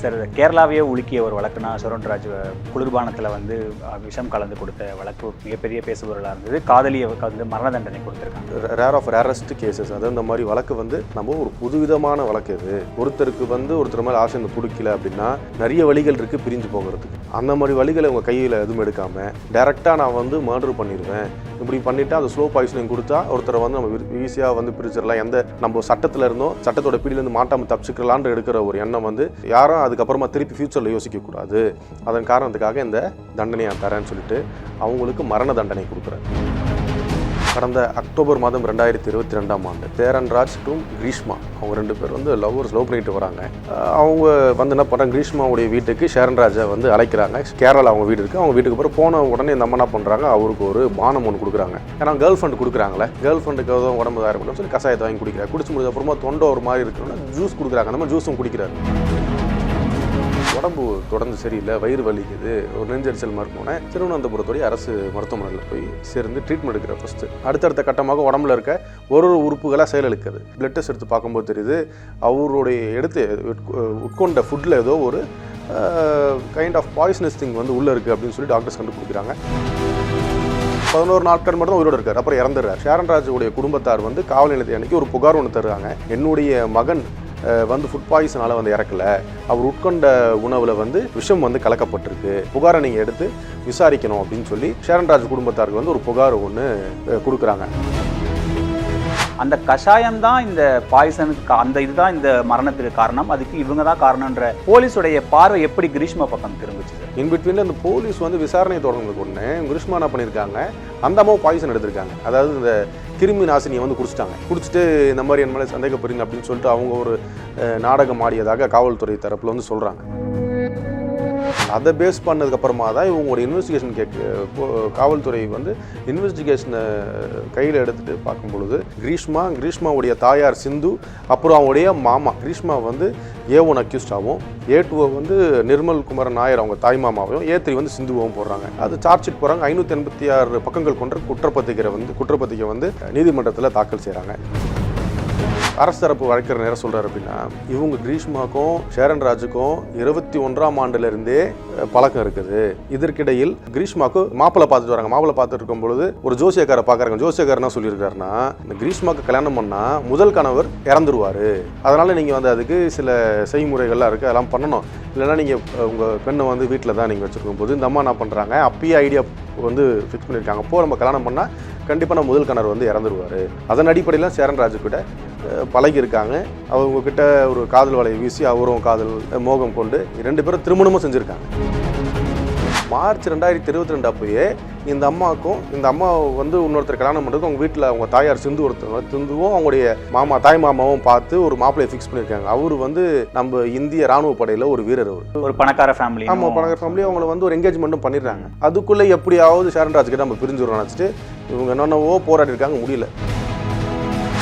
Sir கேரளாவையே உலுக்கிய ஒரு வழக்குனா சுரண்ராஜ் குளிர்பானத்தில் வந்து விஷம் கலந்து கொடுத்த வழக்கு மிகப்பெரிய பேசுபொருளாக இருந்தது. காதலியை வந்து மரண தண்டனை கொடுத்துருக்காங்க. ரேர் ஆஃப் ரேரஸ்ட் கேசஸ் அது இந்த மாதிரி வழக்கு வந்து நம்ம ஒரு புதுவிதமான வழக்கு இது. ஒருத்தருக்கு வந்து ஒருத்தர் மேலே ஆசை இந்த பிடிக்கல அப்படின்னா நிறைய வழிகள் இருக்குது பிரிஞ்சு போகிறதுக்கு. அந்த மாதிரி வழிகளை உங்கள் கையில் எதுவும் எடுக்காமல் டேரெக்டாக நான் வந்து மர்டர் பண்ணிடுவேன் இப்படி பண்ணிவிட்டு அது ஸ்லோ பாய்சனிங் கொடுத்தா ஒருத்தரை வந்து நம்ம ஈஸியாக வந்து பிரிச்சிடலாம். எந்த நம்ம சட்டத்தில் இருந்தோம் சட்டத்தோட பிடியிலேருந்து மாட்டாமல் தப்பிச்சுக்கலான்னு எடுக்கிற ஒரு எண்ணம் வந்து யாரும் அதுக்கப்புறமா திருப்பி ஃப்யூச்சரில் யோசிக்கக்கூடாது. அதன் காரணத்துக்காக இந்த தண்டனையை தரேன்னு சொல்லிட்டு அவங்களுக்கு மரண தண்டனை கொடுக்குறேன். கடந்த அக்டோபர் மாதம் ரெண்டாயிரத்தி இருபத்தி ரெண்டாம் ஆண்டு தேரன்ராஜ் டு கிரீஷ்மா. அவங்க ரெண்டு பேர் வந்து லவ்வர்ஸ் லவ் பண்ணிட்டு வராங்க. அவங்க வந்து என்ன பண்ணுறாங்க கிரீஷ்மாவுடைய வீட்டுக்கு ஷேரன்ராஜை வந்து அழைக்கிறாங்க. கேரளா அவங்க வீடு இருக்குது அவங்க வீட்டுக்கு அப்புறம் போன உடனே இந்த அம்மா என்ன பண்ணுறாங்க அவருக்கு ஒரு பானம் ஒன்று கொடுக்குறாங்க. ஏன்னா கேர்ள் ஃப்ரெண்ட் கொடுக்குறாங்களே. கேர்ள் ஃப்ரெண்டுக்கு எதுவும் உடம்பு தயார் பண்ணணும் சொல்லி கசாயத்தை வாங்கி குடிக்கிறாங்க. குடிச்சு முடிஞ்ச அப்புறமா தொண்டை ஒரு மாதிரி இருக்கணும்னா ஜூஸ் கொடுக்குறாங்க. அந்த மாதிரி ஜூஸும் குடிக்கிறாரு. உடம்பு தொடர்ந்து சரியில்லை வயிறு வலிக்குது ஒரு நெஞ்சரிச்சல் மாதிரி போனேன். திருவனந்தபுரத்துடைய அரசு மருத்துவமனையில் போய் சேர்ந்து ட்ரீட்மெண்ட் எடுக்கிற ஃபஸ்ட்டு அடுத்தடுத்த கட்டமாக உடம்புல இருக்க ஒரு ஒரு உறுப்புகளாக செயலிழக்குது பிளட் டெஸ்ட் எடுத்து பார்க்கும்போது தெரியுது அவருடைய எடுத்து உட்கொண்ட ஃபுட்டில் ஏதோ ஒரு கைண்ட் ஆஃப் பாய்சனஸ் திங் வந்து உள்ளே இருக்குது அப்படின்னு சொல்லி டாக்டர்ஸ் கண்டுபிடிக்கிறாங்க பதினோரு நாட்கள் மட்டும் தான் உயிரோடு இருக்கார் அப்புறம் இறந்துடுறார். ஷேரன்ராஜுடைய குடும்பத்தார் வந்து காவல் நிலையத்தை அன்னைக்கு ஒரு புகார் ஒன்று தருவாங்க என்னுடைய மகன் வந்து ஃபுட் பாய்சனால் வந்து இறக்கல. அவர் உட்கொண்ட உணவில் வந்து விஷம் வந்து கலக்கப்பட்டிருக்கு. புகாரை நீங்கள் எடுத்து விசாரிக்கணும் அப்படின்னு சொல்லி ஷேரன்ராஜ் குடும்பத்தாருக்கு வந்து ஒரு புகார் ஒன்று கொடுக்குறாங்க. அந்த கஷாயம் தான் இந்த பாய்சனுக்கு அந்த இதுதான் இந்த மரணத்துக்கு காரணம். அதுக்கு இவங்க தான் காரணம்ன்ற போலீஸுடைய பார்வை எப்படி கிரீஷ்மா பக்கம் திரும்பிச்சு சார்? இன்பிட்வீன் அந்த போலீஸ் வந்து விசாரணை தொடர்ந்து உடனே கிருஷ்மா என்ன பண்ணியிருக்காங்க. அந்த அம்மாவும் பாய்சன் எடுத்திருக்காங்க. அதாவது இந்த கிருமி நாசினியை வந்து குடிச்சிட்டாங்க. குடிச்சிட்டு இந்த மாதிரி என் மேலே சந்தேகப்படுறீங்க அப்படின்னு சொல்லிட்டு அவங்க ஒரு நாடகம் ஆடியதாக காவல்துறை தரப்பில் வந்து சொல்கிறாங்க அதை பேஸ் பண்ணதுக்கப்புறமா தான் இவங்களோட இன்வெஸ்டிகேஷன் கேட்க போ- காவல்துறை வந்து இன்வெஸ்டிகேஷனை கையில் எடுத்துகிட்டு பார்க்கும் பொழுது கிரீஷ்மா கிரீஷ்மாவுடைய தாயார் சிந்து அப்புறம் அவங்களுடைய மாமா கிரீஷ்மா வந்து ஏ ஒன் அக்யூஸ்டாகவும் ஏ டூவை வந்து நிர்மல் குமரன் நாயர் அவங்க தாய்மாமாவையும் ஏ த்ரீ வந்து சிந்துவாகவும் போடுறாங்க. அது சார்ஜ் ஷீட் போகிறாங்க ஐநூற்றி எண்பத்தி ஆறு பக்கங்கள் கொண்ட குற்றப்பத்திரிகை வந்து குற்றப்பத்திரிகை வந்து நீதிமன்றத்தில் தாக்கல் செய்கிறாங்க அரசு தரப்பு வழக்கறிஞர் நேரம் சொல்கிறார் அப்படின்னா இவங்க கிரீஷ்மாக்கும் ஷேரன் ராஜுக்கும் இருபத்தி ஒன்றாம் ஆண்டுலேருந்தே பழக்கம் இருக்குது. இதற்கிடையில் கிரீஷ்மாக்கு மாப்பிள்ளை பார்த்துட்டு வராங்க. மாப்பிள்ளை பார்த்துட்டு இருக்கும் பொழுது ஒரு ஜோசியக்காரை பார்க்குறாங்க. ஜோசியக்கார் என்ன சொல்லியிருக்காருன்னா இந்த கிரீஷ்மாக்கு கல்யாணம் பண்ணால் முதல் கணவர் இறந்துருவார். அதனால் நீங்கள் வந்து அதுக்கு சில செய்முறைகள்லாம் இருக்குது அதெல்லாம் பண்ணணும். இல்லைன்னா நீங்கள் உங்கள் பெண்ணை வந்து வீட்டில் தான் நீங்கள் வச்சுருக்கும் போது இந்த அம்மா என்ன பண்ணுறாங்க அப்பயே ஐடியா வந்து ஃபிக்ஸ் பண்ணியிருக்காங்க. அப்போ நம்ம கல்யாணம் பண்ணால் கண்டிப்பாக நம்ம முதல் கணவர் வந்து இறந்துருவார். அதன் அடிப்படையில் சேரன் ராஜு கிட்ட பழகியிருக்காங்க. அவங்க கிட்ட ஒரு காதல் வலையை வீசி அவரும் காதல் மோகம் கொண்டு ரெண்டு பேரும் திருமணமும் செஞ்சுருக்காங்க. மார்ச் ரெண்டாயிரத்தி இருபத்தி ரெண்டு அப்பயே இந்த அம்மாவுக்கும் இந்த அம்மா வந்து இன்னொருத்தர் கல்யாணம் பண்ணுறதுக்கு அவங்க வீட்டில் அவங்க தாயார் சிந்து ஒருத்தவங்க சிந்துவும் அவங்களுடைய மாமா தாய் மாமாவும் பார்த்து ஒரு மாப்பிள்ளையை ஃபிக்ஸ் பண்ணியிருக்காங்க. அவர் வந்து நம்ம இந்திய ராணுவ படையில் ஒரு வீரர் அவர். ஒரு பணக்கார ஃபேமிலி ஆமாம் பணக்கார ஃபேமிலி அவங்கள வந்து ஒரு என்கேஜ்மெண்ட்டும் பண்ணிடுறாங்க. அதுக்குள்ளே எப்படியாவது ஷரண்ராஜ் கிட்ட நம்ம பிரிஞ்சுருவோம் நினச்சிட்டு இவங்க என்னென்னவோ போராடி இருக்காங்க முடியல.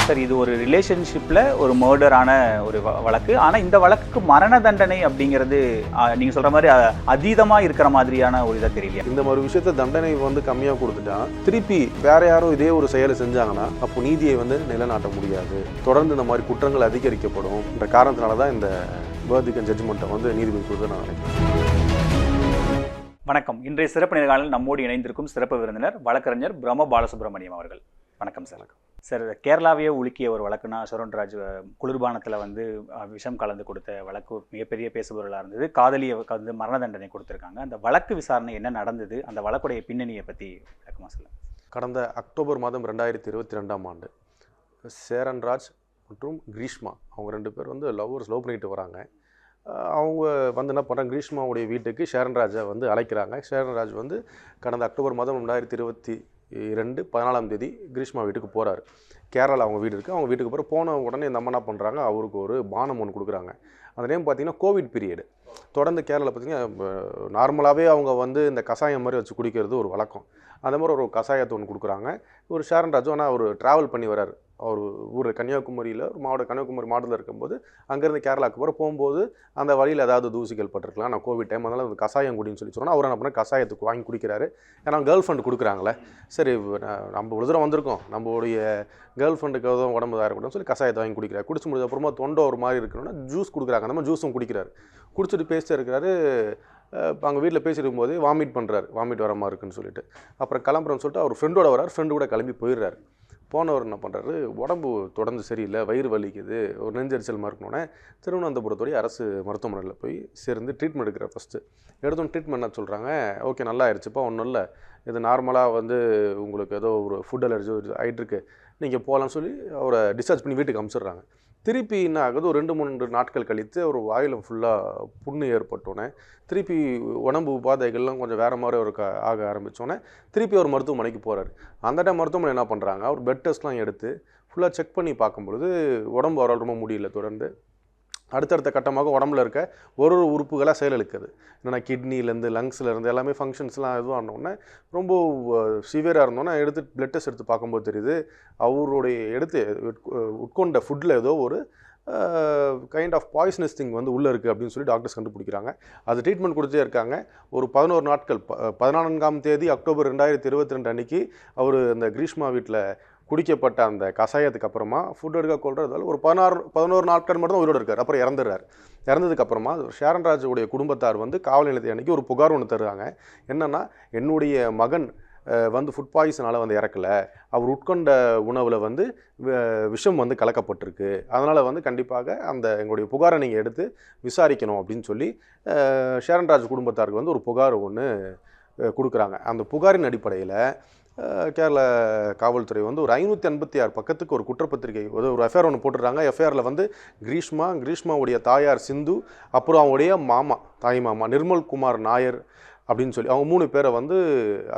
சார் இது ஒரு ரிலேஷன்ஷிப்பில் ஒரு மர்டரான ஒரு வழக்கு. ஆனால் இந்த வழக்குக்கு மரண தண்டனை அப்படிங்கிறது நீங்கள் சொல்கிற மாதிரி அ- அதீதமா இருக்கிற மாதிரியான ஒரு இதாக தெரியலையா? இந்த மாதிரி விஷயத்த தண்டனை வந்து கம்மியாக கொடுத்துட்டா திருப்பி வேற யாரும் இதே ஒரு செயலை செஞ்சாங்கன்னா அப்போ நீதியை வந்து நிலைநாட்ட முடியாது. தொடர்ந்து இந்த மாதிரி குற்றங்கள் அதிகரிக்கப்படும். என்ற காரணத்தினால தான் இந்த வேர்திக்கன் ஜட்ஜ்மெண்ட்டை வந்து நீதிபதி கொடுத்து நான் நினைக்கிறேன். வணக்கம். இன்றைய சிறப்பு நேர்காணலில் நம்மோடு இணைந்திருக்கும் சிறப்பு விருந்தினர் வழக்கறிஞர் பிரம்ம பாலசுப்ரமணியம் அவர்கள். வணக்கம் சார். சார் கேரளாவையே உலுக்கிய ஒரு வழக்குனா சரோன்ராஜ் குளிர்பானத்தில் வந்து விஷம் கலந்து கொடுத்த வழக்கு மிகப்பெரிய பேசுபொருளாக இருந்தது. காதலியை வந்து மரண தண்டனை கொடுத்துருக்காங்க. அந்த வழக்கு விசாரணை என்ன நடந்தது? அந்த வழக்குடைய பின்னணியை பற்றி விளக்கமாக சொல்லுங்கள் கடந்த அக்டோபர் மாதம் ரெண்டாயிரத்தி இருபத்தி ரெண்டாம் ஆண்டு சேரன்ராஜ் மற்றும் கிரீஷ்மா அவங்க ரெண்டு பேர் வந்து லவ்வர்ஸ் லவ் பண்ணிட்டு வராங்க. அவங்க வந்து என்ன பண்ணுறாங்க கிரீஷ்மாவுடைய வீட்டுக்கு ஷேரன்ராஜை வந்து அழைக்கிறாங்க. ஷேரன்ராஜ் வந்து கடந்த அக்டோபர் மாதம் ரெண்டாயிரத்தி இருபத்தி ரெண்டு பதினாலாம் தேதி கிரீஷ்மா வீட்டுக்கு போகிறாரு கேரளா அவங்க வீடு இருக்குது அவங்க வீட்டுக்கு போகிற போன உடனே இந்த அம்மா என்ன பண்ணுறாங்க அவருக்கு ஒரு பானம் ஒன்று கொடுக்குறாங்க. அந்த நேம் பார்த்தீங்கன்னா கோவிட் பீரியடு தொடர்ந்து கேரளாவில் பார்த்தீங்கன்னா நார்மலாகவே அவங்க வந்து இந்த கஷாயம் மாதிரி வச்சு குடிக்கிறது ஒரு வழக்கம். அந்த மாதிரி ஒரு கஷாயத்தை ஒன்று கொடுக்குறாங்க. ஒரு ஷேரன் ராஜு ஆனால் அவர் ட்ராவல் பண்ணி வராரு அவர் ஊர் கன்னியாகுமரியில் ஒரு மாவட்ட கன்னியாகுமரி மாவட்டத்தில் இருக்கும்போது அங்கேருந்து கேரளாவுக்கு போகிற போகும்போது அந்த வழியில் ஏதாவது தூசிகள் பட்டிருக்கலாம். நான் கோவிட் டைம் அதனால் அந்த கசாயம் குடின்னு சொல்லி சொன்னால் அவர் என்ன பண்ண கசாயத்துக்கு வாங்கி குடிக்கிறாரு. ஏன்னா கேர்ள் ஃப்ரெண்டு கொடுக்குறாங்களே சரி நம்ம ஒரு தூரம் வந்திருக்கோம். நம்மளுடைய கேர்ள் ஃப்ரெண்டுக்கு எதுவும் உடம்பு தான் இருக்கணும்னு சொல்லி கசாயத்தை வாங்கி குடிக்கிறார். குடிச்சு முடிஞ்ச அப்புறமா தொண்டை ஒரு மாதிரி இருக்கணும்னா ஜூஸ் கொடுக்குறாங்க. நம்ம ஜூஸும் குடிக்கிறாரு. குடிச்சிட்டு பேசிட்டு இருக்கிறாரு. அங்கே வீட்டில் பேசியிருக்கும் போது வாமிட் பண்ணுறாரு வாமிட் வர மாதிரி இருக்குன்னு சொல்லிட்டு. அப்புறம் கிளம்புறோன்னு சொல்லிட்டு அவர் ஃப்ரெண்டோட வரார் ஃப்ரெண்டு கூட கிளம்பி போயிடுறாரு. போனவர் என்ன பண்ணுறாரு உடம்பு தொடர்ந்து சரியில்லை வயிறு வலிக்குது ஒரு நெஞ்சரிச்சல் மறுக்கணுன்னே திருவனந்தபுரத்துடைய அரசு மருத்துவமனையில் போய் சேர்ந்து ட்ரீட்மெண்ட் எடுக்கிற ஃபஸ்ட்டு எடுத்தோம் ட்ரீட்மெண்ட் என்ன சொல்கிறாங்க ஓகே நல்லா ஆயிடுச்சுப்பா ஒன்றும் இல்லை. இது நார்மலாக வந்து உங்களுக்கு ஏதோ ஒரு ஃபுட் அலர்ஜி ஆகிட்டுருக்கு நீங்கள் போகலாம்னு சொல்லி அவரை டிஸ்சார்ஜ் பண்ணி வீட்டுக்கு அனுப்பிச்சிடுறாங்க திருப்பி என்ன ஆகுது? ஒரு ரெண்டு மூணு நாட்கள் கழித்து ஒரு வாயில் ஃபுல்லாக புண்ணு ஏற்பட்டோன்னே திருப்பி உடம்பு உபாதைகள்லாம் கொஞ்சம் வேறு மாதிரி ஒரு க ஆக ஆரம்பித்தோன்னே திருப்பி ஒரு மருத்துவமனைக்கு போகிறாரு அந்த டைம் மருத்துவமனை என்ன பண்ணுறாங்க அவர் பெட் டெஸ்ட்லாம் எடுத்து ஃபுல்லாக செக் பண்ணி பார்க்கும்பொழுது உடம்பு அவரால் ரொம்ப முடியல. தொடர்ந்து அடுத்தடுத்த கட்டமாக உடம்புல இருக்க ஒரு ஒரு உறுப்புகளாக செயலிழக்குது என்னென்னா கிட்னிலேருந்து லங்ஸ்லேருந்து எல்லாமே ஃபங்க்ஷன்ஸ்லாம் இதுவாக இருந்தோடனே ரொம்ப சிவியராக இருந்தோன்னே எடுத்து பிளட் டெஸ்ட் எடுத்து பார்க்கும்போது தெரியுது அவருடைய எடுத்து உட்கொண்ட ஃபுட்டில் ஏதோ ஒரு கைண்ட் ஆஃப் பாய்சனஸ் திங் வந்து உள்ளே இருக்குது அப்படின்னு சொல்லி டாக்டர்ஸ் கண்டுபிடிக்கிறாங்க. அது ட்ரீட்மெண்ட் கொடுத்தே இருக்காங்க. ஒரு பதினோரு நாட்கள் ப பதினான்காம் தேதி அக்டோபர் ரெண்டாயிரத்தி இருபத்தி ரெண்டு அன்னைக்கு அவர் அந்த கிரீஷ்மா வீட்டில் குடிக்கப்பட்ட அந்த கஷாயத்துக்கு அப்புறமா ஃபுட் எடுக்க கொள்றதால ஒரு பதினாறு பதினோரு நாட்கள் மட்டும் தான் உயிரோடு இருக்கார். அப்புறம் இறந்துடுறாரு. இறந்ததுக்கு அப்புறமா ஷேரன் குடும்பத்தார் வந்து காவல் நிலையத்தை அன்னைக்கு ஒரு புகார் ஒன்று தருவாங்க. என்னென்னா என்னுடைய மகன் வந்து ஃபுட் பாய்சனால் வந்து இறக்கல. அவர் உட்கொண்ட உணவில் வந்து விஷம் வந்து கலக்கப்பட்டிருக்கு. அதனால் வந்து கண்டிப்பாக அந்த எங்களுடைய புகாரை நீங்கள் எடுத்து விசாரிக்கணும் அப்படின்னு சொல்லி ஷேரன்ராஜ் ஷேரன் ராஜ் குடும்பத்தாருக்கு வந்து ஒரு புகார் ஒன்று கொடுக்குறாங்க. அந்த புகாரின் அடிப்படையில் கேரள காவல்துறை வந்து ஒரு ஐநூற்றி எண்பத்தி ஆறு பக்கத்துக்கு ஒரு குற்றப்பத்திரிகை ஒரு ஒரு எஃப்ஐஆர் ஒன்று போட்டுடுறாங்க. எஃப்ஐஆரில் வந்து கிரீஷ்மா கிரீஷ்மாவுடைய தாயார் சிந்து அப்புறம் அவங்களுடைய மாமா தாய் மாமா நிர்மல் குமார் நாயர் அப்படின்னு சொல்லி அவங்க மூணு பேரை வந்து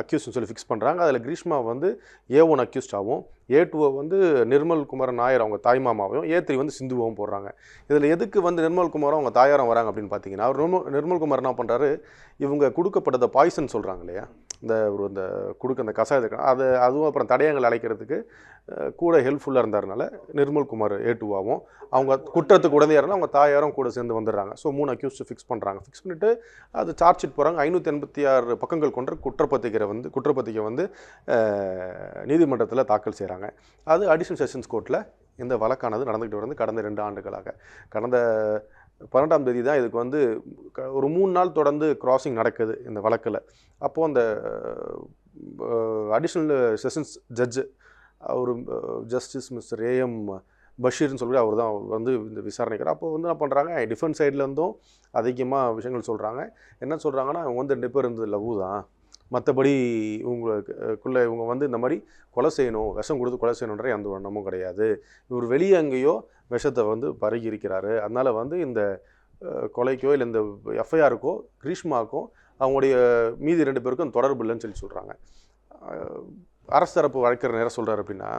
அக்யூஸ்ட்னு சொல்லி ஃபிக்ஸ் பண்ணுறாங்க அதில் கிரீஷ்மா வந்து ஏ ஒன் அக்யூஸ்டாகவும் ஏ டூவை வந்து நிர்மல் குமார் நாயர் அவங்க தாய் மாமாவையும் ஏ த்ரீ வந்து சிந்துவாகவும் போடுறாங்க. இதில் எதுக்கு வந்து நிர்மல் குமாரும் அவங்க தாயாரும் வராங்க அப்படின்னு பார்த்தீங்கன்னா அவர் நிர்மல் நிர்மல் குமார் என்ன பண்ணுறாரு இவங்க கொடுக்கப்பட்டதை பாய்சன் சொல்கிறாங்க இல்லையா? இந்த ஒரு இந்த கொடுக்க அந்த கசாயத்துக்கு அது அதுவும் அப்புறம் தடயங்கள் அழைக்கிறதுக்கு கூட ஹெல்ப்ஃபுல்லாக இருந்தாருனால நிர்மல் குமார் ஏட்டுவாவும் அவங்க குற்றத்துக்கு உடனடியாக அவங்க தாயாரும் கூட சேர்ந்து வந்துடுறாங்க. ஸோ மூணு அக்யூஸ்ட் ஃபிக்ஸ் பண்ணுறாங்க ஃபிக்ஸ் பண்ணிவிட்டு அது சார்ஜ் ஷீட் போகிறாங்க ஐநூற்றி எண்பத்தி ஆறு பக்கங்கள் கொண்ட குற்றப்பத்திரிகை வந்து குற்றப்பத்திரிகை வந்து நீதிமன்றத்தில் தாக்கல் செய்கிறாங்க அது அடிஷனல் செஷன்ஸ் கோர்ட்டில் இந்த வழக்கானது நடந்துக்கிட்டு வருது கடந்த ரெண்டு ஆண்டுகளாக. கடந்த பன்னெண்டாம் தேதி தான் இதுக்கு வந்து க- ஒரு மூணு நாள் தொடர்ந்து கிராசிங் நடக்குது இந்த வழக்கில். அப்போது அந்த அடிஷ்னல் செஷன்ஸ் ஜட்ஜு அவர் ஜஸ்டிஸ் மிஸ்டர் ஏஎம் பஷீர்னு சொல்லி அவர் தான் வந்து இந்த விசாரணைக்கிறார். அப்போ வந்து என்ன பண்ணுறாங்க டிஃபென்ஸ் சைட்லேருந்தும் அதிகமாக விஷயங்கள் சொல்கிறாங்க என்ன சொல்கிறாங்கன்னா அவங்க வந்து ரெண்டு பேர் இருந்தது லவ் தான். மற்றபடி இவங்களுக்குள்ளே இவங்க வந்து இந்த மாதிரி கொலை செய்யணும் விஷம் கொடுத்து கொலை செய்யணுன்ற அந்த ஒரு எண்ணமும் கிடையாது. இவர் வெளியே எங்கேயோ விஷத்தை வந்து பருகி இருக்கிறாரு அதனால் வந்து இந்த கொலைக்கோ இல்லை இந்த எஃப்ஐஆருக்கோ கிரீஷ்மாக்கோ அவங்களுடைய மீதி ரெண்டு பேருக்கும் தொடர்பு இல்லைன்னு சொல்லி சொல்கிறாங்க அரசு தரப்பு வழக்கிற நேரம் சொல்கிறார் அப்படின்னா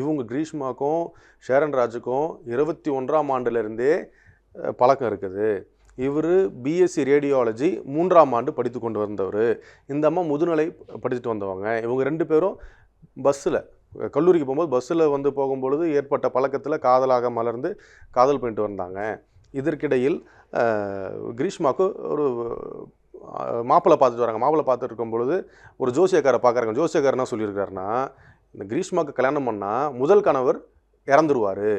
இவங்க கிரீஷ்மாக்கும் ஷேரன் ராஜுக்கும் இருபத்தி ஒன்றாம் ஆண்டுலேருந்தே பழக்கம் இருக்குது. இவர் பிஎஸ்சி ரேடியாலஜி மூன்றாம் ஆண்டு படித்து கொண்டு வந்தவர். இந்த அம்மா முதுநிலை படிச்சுட்டு வந்தவங்க. இவங்க ரெண்டு பேரும் பஸ்ஸில் கல்லூரிக்கு போகும்போது பஸ்ஸில் வந்து போகும்பொழுது ஏற்பட்ட பழக்கத்தில் காதலாக மலர்ந்து காதல் பண்ணிட்டு வந்தாங்க. இதற்கிடையில் கிரீஷ்மாவுக்கு ஒரு மாப்பிள்ளை பார்த்துட்டு வராங்க. மாப்பிள்ளை பார்த்துட்டு இருக்கும் பொழுது ஒரு ஜோசியக்காரை பார்க்குறாங்க. ஜோசியக்காரர் சொல்லியிருக்காருன்னா இந்த கிரீஷ்மாவுக்கு கல்யாணம் பண்ணால் முதல் கணவர் இறந்துருவார்.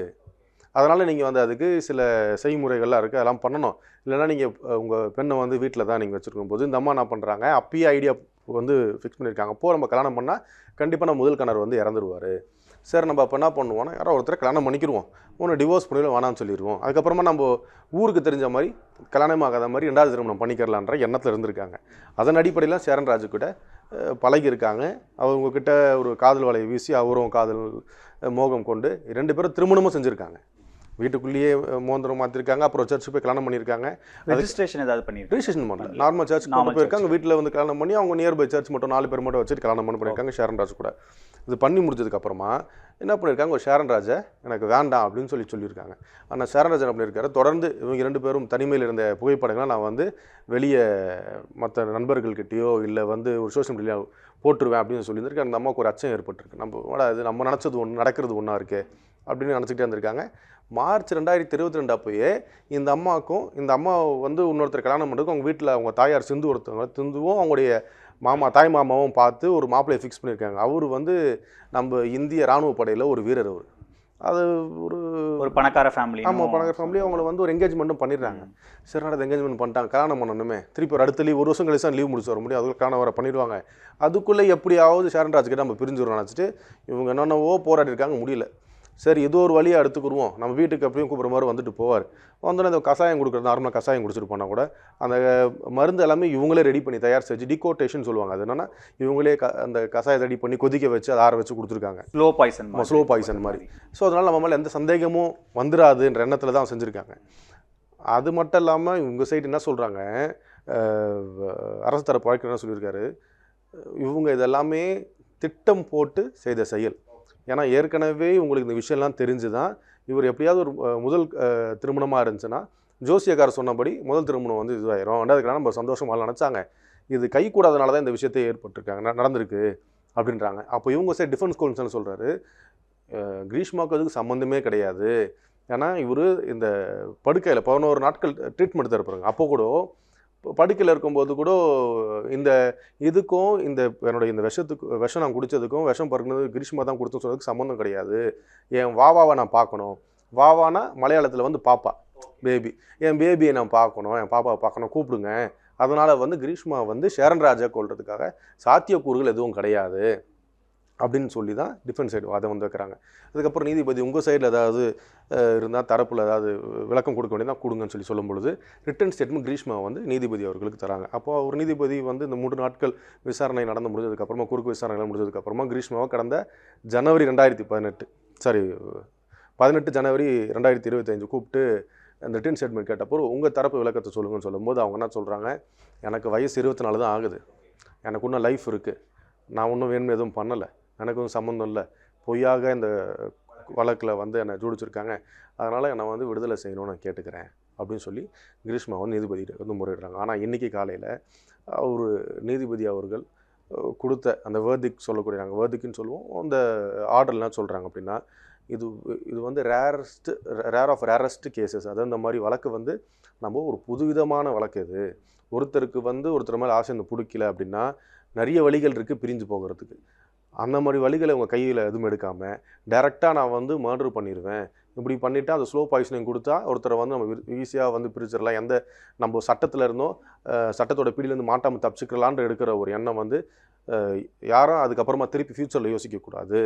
அதனால் நீங்கள் வந்து அதுக்கு சில செய்முறைகள்லாம் இருக்குது அதெல்லாம் பண்ணணும். இல்லைன்னா நீங்கள் உங்கள் பெண்ணை வந்து வீட்டில் தான் நீங்கள் வச்சுருக்கும் போது இந்த அம்மா என்ன பண்ணுறாங்க அப்பயே ஐடியா வந்து ஃபிக்ஸ் பண்ணியிருக்காங்க போ நம்ம கல்யாணம் பண்ணால் கண்டிப்பாக நம்ம முதல் கணவர் வந்து இறந்துருவார். சரி நம்ம அப்போ என்ன பண்ணுவோம்னா யாரோ ஒருத்தரை கல்யாணம் பண்ணிக்கிருவோம். ஒன்று டிவோர்ஸ் பண்ணிடுவோம் வேணாம்னு சொல்லிடுவோம் அதுக்கப்புறமா நம்ம ஊருக்கு தெரிஞ்ச மாதிரி கல்யாணம் ஆகாத மாதிரி ரெண்டாவது திருமணம் பண்ணிக்கிறலான்ற எண்ணத்தில் இருந்திருக்காங்க. அதன் அடிப்படையில் சேரன் ராஜு கிட்ட பழகியிருக்காங்க. அவங்கக்கிட்ட ஒரு காதல் வலையை வீசி அவரும் காதல் மோகம் கொண்டு ரெண்டு பேரும் திருமணமும் செஞ்சுருக்காங்க. வீட்டுக்குள்ளேயே அஹ், மோதிரம் மாற்றிருக்காங்க அப்புறம் சர்ச்சுக்கு போய் கல்யாணம் பண்ணியிருக்காங்க. ரெஜிஸ்ட்ரேஷன் ஏதாவது பண்ணிருக்கீங்க ரிஜிஸ்ட்ரேஷன் பண்ணல நார்மல் சர்ச் கொண்டு போயிருக்காங்க. வீட்டில் வந்து கல்யாணம் பண்ணி அவங்க நியர்பை சர்ச் மட்டும் நாலு பேர் மட்டும் வச்சுட்டு கல்யாணம் பண்ணி பண்ணியிருக்காங்க. ஷேரன் ராஜ் கூட. இது பண்ணி முடிச்சதுக்கு அப்புறமா என்ன பண்ணியிருக்காங்க? ஒரு ஷேரன் ராஜை எனக்கு வேண்டாம் அப்படின்னு சொல்லி சொல்லியிருக்காங்க. ஆனால் ஷேரன் ராஜன் அப்படி இருக்காரு தொடர்ந்து இவங்க ரெண்டு பேரும் தனிமையில் இருந்த புகைப்படங்களை நான் வந்து வெளியே மற்ற நண்பர்கள்கிட்டயோ இல்லை வந்து ஒரு சோஷியல் மீடியா போட்டுருவேன் அப்படின்னு சொல்லியிருந்திருக்கு. அந்த அம்மாவுக்கு ஒரு அச்சம் ஏற்பட்டிருக்கு. நம்ம இது நம்ம நினச்சது ஒன்று நடக்கிறது ஒன்றா இருக்கே? அப்படின்னு நினச்சிக்கிட்டே இருந்திருக்காங்க. மார்ச் ரெண்டாயிரத்தி இருபத்தி ரெண்டு அப்போயே இந்த அம்மாவுக்கும் இந்த அம்மா வந்து இன்னொருத்தர் கல்யாணம் பண்ணுறதுக்கும் அவங்க வீட்டில் அவங்க தாயார் சிந்து ஒருத்தவங்க சிந்துவும் அவங்களுடைய மாமா தாய் மாமாவும் பார்த்து ஒரு மாப்பிள்ளையை ஃபிக்ஸ் பண்ணியிருக்காங்க. அவர் வந்து நம்ம இந்திய ராணுவ படையில் ஒரு வீரர் அவர். அது ஒரு ஒரு பணக்கார ஃபேமிலி ஆமாம் பணக்கார ஃபேமிலி அவங்கள வந்து ஒரு என்கேஜ்மெண்ட்டும் பண்ணிடுறாங்க. சரி நடந்த என்கேஜ்மெண்ட் பண்ணிட்டாங்க. கல்யாணம் பண்ணணுமே. திருப்பி ஒரு அடுத்த லீவ் ஒரு வருஷம் கழிச்சு லீவ் முடிச்சு வர முடியும். அதுக்குள்ள கல்யாணம் வர பண்ணிடுவாங்க. அதுக்குள்ளே எப்படியாவது ஷரண்ராஜ் கிட்ட நம்ம பிரிஞ்சுருவோம் நினச்சிட்டு இவங்க என்னென்னவோ போராடி இருக்காங்க முடியல. சரி இது ஒரு வழியை எடுத்துக்கிடுவோம் நம்ம வீட்டுக்கு எப்படியும் கூப்பிட்ற மாதிரி வந்துட்டு போவார். வந்தோடனே இந்த கஷாயம் கொடுக்குறது நார்மலாக கஷாயம் குடிச்சிட்டு போனால் கூட அந்த மருந்து எல்லாமே இவங்களே ரெடி பண்ணி தயார் செஞ்சு டிகோட்டேஷன் சொல்லுவாங்க. அது என்னன்னா இவங்களே க அந்த கஷாயத்தை ரெடி பண்ணி கொதிக்க வச்சு அதை ஆற வச்சு கொடுத்துருக்காங்க. ஸ்லோ பாய்சன் ஸ்லோ பாய்சன் மாதிரி. ஸோ அதனால் நம்ம மேலே எந்த சந்தேகமும் வந்துடாதுன்ற எண்ணத்தில் தான் செஞ்சுருக்காங்க அது மட்டும் இல்லாமல் இவங்க சைடு என்ன சொல்கிறாங்க அரசு தரப்பு வழக்கு என்ன சொல்லியிருக்காரு இவங்க இதெல்லாமே திட்டம் போட்டு செய்த செயல். ஏன்னா ஏற்கனவே உங்களுக்கு இந்த விஷயம்லாம் தெரிஞ்சு தான் இவர் எப்படியாவது ஒரு முதல் திருமணமாக இருந்துச்சுன்னா ஜோசியக்காரர் சொன்னபடி முதல் திருமணம் வந்து இதுவாயிரும். ரெண்டாவதுக்கெல்லாம் நம்ம சந்தோஷமாக நினச்சாங்க. இது கை கூடாதனால தான் இந்த விஷயத்தை ஏற்பட்டிருக்காங்க நடந்திருக்கு அப்படின்றாங்க. அப்போ இவங்க சார் டிஃபென்ஸ் கவுன்சில் சொல்கிறாரு கிரீஷ்மாவுக்கு அதுக்கு சம்மந்தமே கிடையாது. ஏன்னா இவர் இந்த படுக்கையில் பதினோரு நாட்கள் ட்ரீட்மெண்ட் எடுத்து அப்போ கூட படுக்கையில் இருக்கும்போது கூட இந்த இதுக்கும் இந்த என்னுடைய இந்த விஷத்துக்கு விஷம் நான் குடித்ததுக்கும் விஷம் பிறகுனது கிரீஷ்மா தான் கொடுத்து சொல்கிறதுக்கு சம்மந்தம் கிடையாது. என் வாவாவை நான் பார்க்கணும். வாவானா மலையாளத்தில் வந்து பாப்பா பேபி. என் பேபியை நான் பார்க்கணும் என் பாப்பாவை பார்க்கணும் கூப்பிடுங்க. அதனால் வந்து கிரீஷ்மா வந்து ஷேரன் ராஜா கொள்றதுக்காக சாத்தியக்கூறுகள் எதுவும் கிடையாது. அப்படின்னு சொல்லி தான் டிஃபென்ஸ் சைடு வாதம் வந்து வைக்கிறாங்க. அதுக்கப்புறம் நீதிபதி உங்கள் சைடில் ஏதாவது இருந்தால் தரப்பில் ஏதாவது விளக்கம் கொடுக்க வேண்டியதான் கொடுங்கன்னு சொல்லி சொல்லும் பொழுது ரிட்டன் ஸ்டேட்மெண்ட் கிரீஷ்மா வந்து நீதிபதி அவர்களுக்கு தராங்க. அப்போ ஒரு நீதிபதி வந்து இந்த மூன்று நாட்கள் விசாரணை நடந்து முடிஞ்சதுக்கப்புறமா குறுக்கு விசாரணை முடிஞ்சதுக்கப்புறமா கிரீஷ்மாவை கடந்த ஜனவரி ரெண்டாயிரத்தி பதினெட்டு சாரி பதினெட்டு ஜனவரி ரெண்டாயிரத்தி இருபத்தஞ்சு கூப்பிட்டு அந்த ரிட்டன் ஸ்டேட்மெண்ட் கேட்டப்போ உங்கள் தரப்பு விளக்கத்தை சொல்லுங்கன்னு சொல்லும்போது அவங்க என்ன சொல்கிறாங்க எனக்கு வயசு இருபத்தி நாலு தான் ஆகுது. எனக்கு இன்னும் லைஃப் இருக்குது நான் ஒன்றும் வேணும்னு எதுவும் பண்ணலை. எனக்கு ஒன்றும் சம்மந்தம் இல்லை. பொய்யாக இந்த வழக்கில் வந்து என்னை ஜூடிச்சிருக்காங்க. அதனால் என்னை வந்து விடுதலை செய்யணும்னு நான் கேட்டுக்கிறேன் அப்படின்னு சொல்லி கிரீஷ்மா வந்து நீதிபதிகிட்ட வந்து முறையிடுறாங்க. ஆனால் இன்றைக்கி காலையில் ஒரு நீதிபதி அவர்கள் கொடுத்த அந்த வேர்திக் சொல்லக்கூடிய நாங்கள் வேர்திக்குன்னு சொல்லுவோம். அந்த ஆர்டர் என்ன சொல்கிறாங்க அப்படின்னா இது இது வந்து rarest rare of rarest cases அதாவது இந்த மாதிரி வழக்கு வந்து நம்ம ஒரு புதுவிதமான வழக்கு இது. ஒருத்தருக்கு வந்து ஒருத்தர் மேலே ஆசை இந்த பிடிக்கல அப்படின்னா நிறைய வழிகள் இருக்குது பிரிஞ்சு போகிறதுக்கு. அந்த மாதிரி வழிகளை உங்கள் கையில் எதுவும் எடுக்காமல் டைரெக்டாக நான் வந்து மர்டர் பண்ணிடுவேன் இப்படி பண்ணிவிட்டு அது ஸ்லோ பாய்சனிங் கொடுத்தா ஒருத்தரை வந்து நம்ம ஈஸியாக வந்து பிரிச்சிடலாம். எந்த நம்ம சட்டத்தில் இருந்தோம் சட்டத்தோட பிடியிலேருந்து மாட்டாமல் தப்பிச்சுக்கலான்ற எடுக்கிற ஒரு எண்ணம் வந்து யாரும் அதுக்கப்புறமா திருப்பி ஃப்யூச்சரில் யோசிக்கக்கூடாது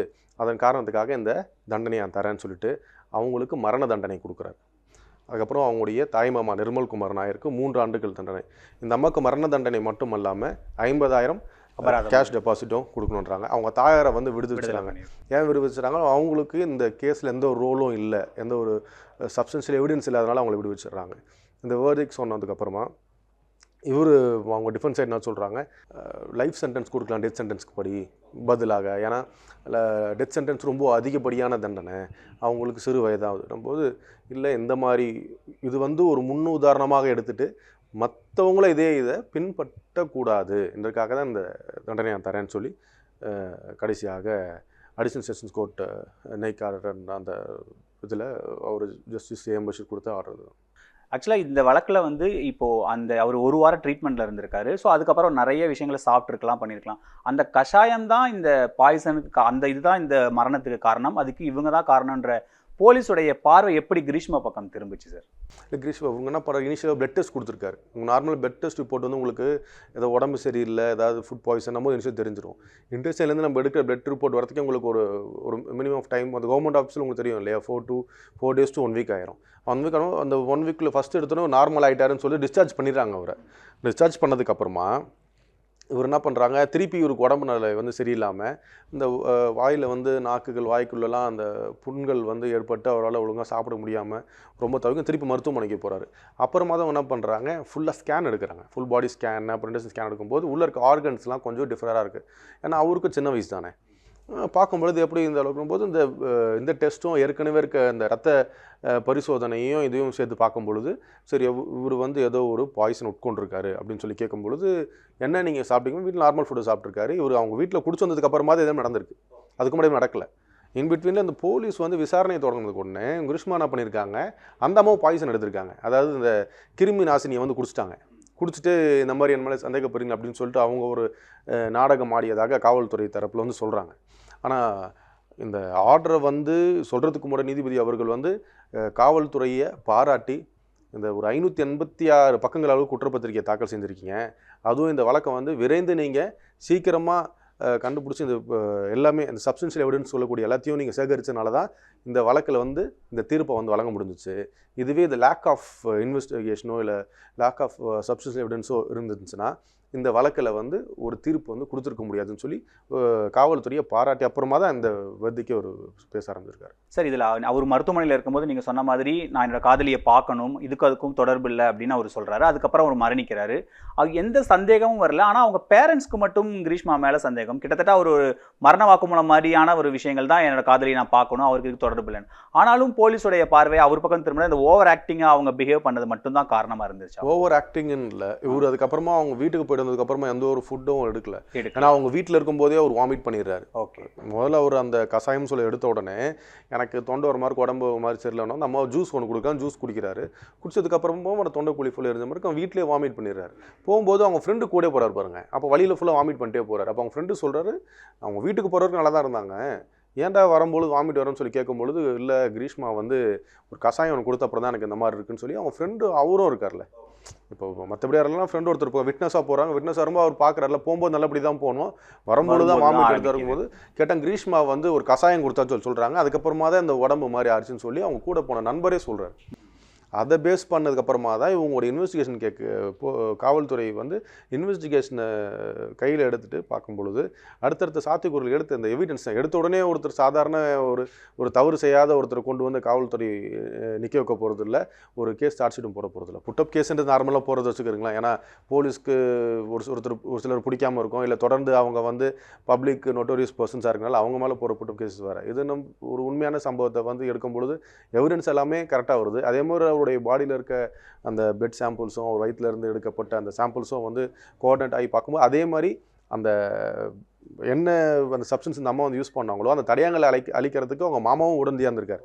அதன் காரணத்துக்காக இந்த தண்டனையை நான் தரேன்னு சொல்லிட்டு அவங்களுக்கு மரண தண்டனை கொடுக்குறாரு. அதுக்கப்புறம் அவங்களுடைய தாய்மாமா நிர்மல்குமார் நாயருக்கு மூன்று ஆண்டுகள் தண்டனை. இந்த அம்மாவுக்கு மரண தண்டனை மட்டும் இல்லாமல் ஐம்பதாயிரம் அபராதம். கேஷ் டெபாசிட்டும் கொடுக்கணுன்றாங்க அவங்க தாயாரை வந்து பண்ணிருக்கோம். ஏன் விடுவிச்சிட்டாங்க அவங்களுக்கு இந்த கேஸில் எந்த ஒரு ரோலும் இல்லை. எந்த ஒரு சப்ஸ்டன்ஷியல் எவிடன்ஸ் இல்லாதனால அவங்கள விடுவிச்சிடுறாங்க. இந்த வேர்டிக் சொன்னதுக்கப்புறமா இவர் அவங்க டிஃபென்ஸ் சைடு என்ன சொல்கிறாங்க லைஃப் சென்டென்ஸ் கொடுக்கலாம் டெத் சென்டென்ஸ்க்கு படி பதிலாக. ஏன்னா டெத் சென்டென்ஸ் ரொம்ப அதிகப்படியான தண்டனை. அவங்களுக்கு சிறு வயதாகுது போது இல்லை இந்த மாதிரி இது வந்து ஒரு முன் உதாரணமாக எடுத்துட்டு மற்றவங்கள இதே இதை பின்பற்றக்கூடாது என்றதுக்காக தான் இந்த தண்டனை நான் தரேன்னு சொல்லி கடைசியாக அடிஷனல் செஷன்ஸ் கோர்ட் நெய்க்காரர் அந்த இதில் அவர் ஜஸ்டிஸ் ஏஎம் பஷீர் கொடுத்த ஆர்டர் ஆக்சுவலாக இந்த வழக்கில் வந்து இப்போது அந்த அவர் ஒரு வாரம் ட்ரீட்மெண்ட்டில் இருந்திருக்காரு. ஸோ அதுக்கப்புறம் நிறைய விஷயங்களை சாப்பிட்ருக்கலாம் பண்ணியிருக்கலாம். அந்த கஷாயம் தான் இந்த பாய்சனுக்கு கா- அந்த இதுதான் இந்த மரணத்துக்கு காரணம். அதுக்கு இவங்க தான் காரணன்ற போலீஸுடைய பார்வை எப்படி கிரீஷ்மா பக்கம் திரும்பிச்சு சார் இல்லை கிரீஷ்மா இவங்க என்ன பண்ணுற இனிஷியலாக பிளட் டெஸ்ட் கொடுத்துருக்காரு. உங்கள் நார்மல் பிளட் டெஸ்ட் ரிப்போர்ட் வந்து உங்களுக்கு ஏதோ உடம்பு சரியில்லை ஏதாவது ஃபுட் பாய்சன் நம்ம இனிஷியல் தெரிஞ்சிடும் இண்டஸ்ட்ரியிலேருந்து நம்ம எடுக்கிற பிளட் ரிப்போர்ட் வரதுக்கு உங்களுக்கு ஒரு ஒரு மினிமம் ஆஃப் டைம் அந்த கவர்மெண்ட் ஆஃபீஸில் உங்களுக்கு தெரியும் இல்லையா? Four two four days two one week ஆயிரும். ஒன் வீக் ஆகும் அந்த ஒன் வீக்கில் ஃபஸ்ட் எடுத்தோன்னே நார்மல் ஆகிட்டாருன்னு சொல்லி டிஸ்சார்ஜ் பண்ணிடுறாங்க அவரை. டிஸ்சார்ஜ் பண்ணதுக்கப்புறமா இவர் என்ன பண்ணுறாங்க திருப்பி இவருக்கு உடம்பு நிலை வந்து சரியில்லாமல் இந்த வாயில் வந்து நாக்குகள் வாய்க்குள்ளெல்லாம் அந்த புண்கள் வந்து ஏற்பட்டு அவரால் ஒழுங்காக சாப்பிட முடியாமல் ரொம்ப தவிர்க்க திருப்பி மருத்துவமனைக்கு போகிறாரு அப்புறமா தான் என்ன பண்ணுறாங்க ஃபுல்லாக ஸ்கேன் எடுக்கிறாங்க. ஃபுல் பாடி ஸ்கேன் அப்புறம் ஸ்கேன் எடுக்கும்போது உள்ளே இருக்க ஆர்கன்ஸ்லாம் கொஞ்சம் டிஃப்ரெண்டாக இருக்குது ஏன்னா அவருக்கும் சின்ன வயசு தானே. பார்க்கும்பொழுது எப்படி இந்த அளவுக்கு போது இந்த இந்த டெஸ்ட்டும் ஏற்கனவே இருக்க இந்த ரத்த பரிசோதனையும் இதையும் சேர்த்து பார்க்கும் பொழுது சரி இவர் வந்து ஏதோ ஒரு பாய்சன் உட்கொண்டிருக்காரு அப்படின்னு சொல்லி கேட்கும் பொழுது என்ன நீங்கள் சாப்பிட்டீங்க? வீட்டில் நார்மல் ஃபுட்டு சாப்பிட்ருக்காரு இவர் அவங்க வீட்டில் குடிச்சு வந்ததுக்கப்புறமா தான் எதுவும் நடந்திருக்கு. அதுக்கு முன்னாடி நடக்கல. இன் பிட்வீனில் அந்த போலீஸ் வந்து விசாரணை தொடங்கினதுக்கு உடனே கிருஷ்மா என்ன பண்ணியிருக்காங்க? அந்த அம்மாவும் பாய்சன் எடுத்திருக்காங்க. அதாவது இந்த கிருமி நாசினியை வந்து குடிச்சிட்டாங்க. குடிச்சிட்டு இந்த மாதிரி என் மேலே சந்தேகப்படுறீங்க அப்படின்னு சொல்லிட்டு அவங்க ஒரு நாடகம் ஆடியதாக காவல்துறை தரப்பில் வந்து சொல்கிறாங்க ஆனால் இந்த ஆர்டரை வந்து சொல்கிறதுக்கு முன்னாடி நீதிபதி அவர்கள் வந்து காவல்துறையை பாராட்டி இந்த ஒரு ஐநூற்றி எண்பத்தி ஆறு பக்கங்கள் அளவு குற்றப்பத்திரிக்கை தாக்கல் செஞ்சுருக்கீங்க. அதுவும் இந்த வழக்கம் வந்து விரைந்து நீங்கள் சீக்கிரமாக கண்டுபிடிச்சி இந்த எல்லாமே இந்த சப்ஸ்டன்ஷியல் எவிடன்ஸ் சொல்லக்கூடிய எல்லாத்தையும் நீங்கள் சேகரிச்சனால தான் இந்த வழக்கில் வந்து இந்த தீர்ப்பை வந்து வழங்க முடிஞ்சிச்சு. இதுவே இந்த லேக் ஆஃப் இன்வெஸ்டிகேஷனோ இல்லை லேக் ஆஃப் சப்ஸ்டன்ஷியல் எவிடன்ஸோ இருந்துச்சுன்னா இந்த வழக்கில் வந்து ஒரு தீர்ப்பு வந்து கொடுத்துருக்க முடியாதுன்னு சொல்லி காவல்துறையை பாராட்டி அப்புறமா தான் இந்த வர்த்திக்கு அவர் பேச ஆரம்பிச்சிருக்காரு. சார் இதில் அவர் மருத்துவமனையில் இருக்கும்போது நீங்கள் சொன்ன மாதிரி நான் என்னோட காதலியை பார்க்கணும் இதுக்கு அதுக்கும் தொடர்பு இல்லை அப்படின்னு அவர் சொல்கிறாரு அதுக்கப்புறம் அவர் மரணிக்கிறாரு. அது எந்த சந்தேகமும் வரல. ஆனால் அவங்க பேரண்ட்ஸ்க்கு மட்டும் கிரீஷ்மா மேலே சந்தேகம். கிட்டத்தட்ட அவர் ஒரு மரண வாக்குமூலம் மாதிரியான ஒரு விஷயங்கள் தான் என்னோட காதலியை நான் பார்க்கணும் அவருக்கு இதுக்கு தொடர்பு இல்லைன்னு. ஆனாலும் போலீஸுடைய பார்வை அவர் பக்கம் திரும்ப இந்த ஓவர் ஆக்டிங்காக அவங்க பிஹேவ் பண்ணது மட்டும்தான் காரணமாக இருந்துச்சு. ஓவர் ஆக்டிங்னு இல்லை. இவர் அதுக்கப்புறமா அவங்க வீட்டுக்கு போயிட்டு வந்ததுக்கப்புறமா எந்த ஒரு ஃபுட்டும் எடுக்கல. எடுக்க ஏன்னா அவங்க வீட்டில் இருக்கும்போதே அவர் வாமிட் பண்ணிடுறாரு. ஓகே. முதல்ல அவர் அந்த கசாயம் சொல்ல எடுத்த உடனே எனக்கு தொண்டை ஒரு மாதிரி உடம்பு ஒரு மாதிரி சரியில்லைன்னா அம்மா ஜூஸ் ஒன்று கொடுக்கலாம் ஜூஸ் குடிக்கிறாரு. குடிச்சதுக்கப்புறமும் அந்த தொண்டை குழி ஃபுல்லாக இருந்த மாதிரி அவன் வீட்டிலே வாமிட் பண்ணிடுறாரு. போகும்போது அவங்க ஃப்ரெண்டு கூட போகிறாரு பாருங்க. அப்போ வழியில் ஃபுல்லாக வாமிட் பண்ணிட்டே போகிறாரு அப்போ அவங்க ஃப்ரெண்டு சொல்கிறாரு அவங்க வீட்டுக்கு போகிறவருக்கு நல்லா தான் இருந்தாங்க. ஏன்டா வரும்பொழுது வாமிட் வரும்னு சொல்லி கேட்கும்பொழுது இல்லை கிரீஷ்மா வந்து ஒரு கசாயம் ஒன்று கொடுத்த அப்புறம் தான் எனக்கு இந்த மாதிரி இருக்குன்னு சொல்லி அவங்க ஃப்ரெண்டு அவரும் இருக்கார்ல. இப்போ மற்றபடி யாரெல்லாம் ஃப்ரெண்டு ஒருத்தர் இப்போ விட்னஸாக போகிறாங்க விட்னஸ் வரும்போது அவர் பார்க்குறாருல போகும்போது நல்லபடி தான் போகணும். வரும்போது தான் வாமிட் எடுத்து. வரும்போது கேட்டால் கிரீஷ்மா வந்து ஒரு கசாயம் கொடுத்தா சொல்லி சொல்கிறாங்க அதுக்கப்புறமா தான் இந்த உடம்பு மாதிரி ஆச்சுன்னு சொல்லி அவங்க கூட போன நண்பரே சொல்கிறார் அதை பேஸ் பண்ணதுக்கப்புறமா தான் இவங்களோட இன்வெஸ்டிகேஷன் கேட்க காவல்துறை வந்து இன்வெஸ்டிகேஷனை கையில் எடுத்துகிட்டு பார்க்கும் பொழுது அடுத்தடுத்த சாத்தியக்கூறுகள் எடுத்து இந்த எவிடன்ஸ் எடுத்த உடனே ஒருத்தர் சாதாரண ஒரு ஒரு தவறு செய்யாத ஒருத்தர் கொண்டு வந்து காவல்துறை நிற்க வைக்க போகிறது இல்லை ஒரு கேஸ் சார்ஜ் ஷீட்டும் போட போகிறது இல்லை புட்டப் கேஸ்ன்றது நார்மலாக போகிறது வச்சுக்கிறீங்களா ஏன்னா போலீஸ்க்கு ஒரு ஒருத்தர் ஒரு சிலர் பிடிக்காமல் இருக்கும். இல்லை தொடர்ந்து அவங்க வந்து பப்ளிக் நோட்டோரியஸ் பர்சன்ஸாக இருக்கனால அவங்க மேலே போகிற புட்டப் கேஸ் வேறு. இது நம் ஒரு உண்மையான சம்பவத்தை வந்து எடுக்கும் பொழுது எவிடன்ஸ் எல்லாமே கரெக்டாக வருது. அதே மாதிரி அவருடைய பாடியில் இருக்க அந்த பெட் சாம்பிள்ஸும் அவர் வயிற்றுலேருந்து எடுக்கப்பட்ட அந்த சாம்பிள்ஸும் வந்து கோஆர்டினேட் ஆகி பார்க்கும்போது அதே மாதிரி அந்த என்ன அந்த சப்ஸ்டன்ஸ் இந்த அம்மா வந்து யூஸ் பண்ணாங்களோ அந்த தடயங்களை அழிக்க அழிக்கிறதுக்கு அவங்க மாமாவும் உடந்தையாக இருந்திருக்காரு.